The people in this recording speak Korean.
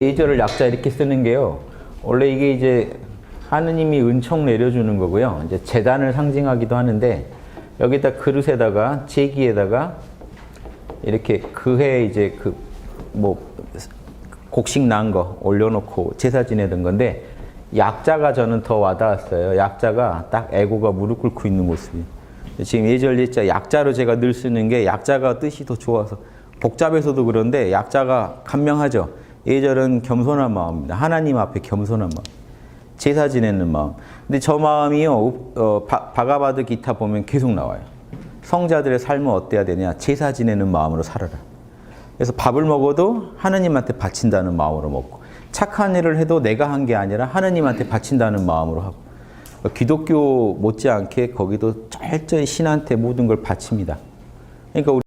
예절을 약자 이렇게 쓰는 게요. 원래 이게 이제 하느님이 은총 내려주는 거고요. 이제 재단을 상징하기도 하는데 여기다 그릇에다가 제기에다가 이렇게 그해 이제 그 뭐 곡식 난 거 올려놓고 제사 지내던 건데 약자가 저는 더 와닿았어요. 약자가 딱 애고가 무릎 꿇고 있는 모습이. 지금 예절 예자 약자로 제가 늘 쓰는 게 약자가 뜻이 더 좋아서 복잡해서도 그런데 약자가 간명하죠. 예절은 겸손한 마음입니다. 하나님 앞에 겸손한 마음. 제사 지내는 마음. 근데 저 마음이요, 어, 바, 바가바드 기타 보면 계속 나와요. 성자들의 삶은 어때야 되냐? 제사 지내는 마음으로 살아라. 그래서 밥을 먹어도 하느님한테 바친다는 마음으로 먹고, 착한 일을 해도 내가 한 게 아니라 하느님한테 바친다는 마음으로 하고, 기독교 못지않게 거기도 철저히 신한테 모든 걸 바칩니다. 그러니까 우리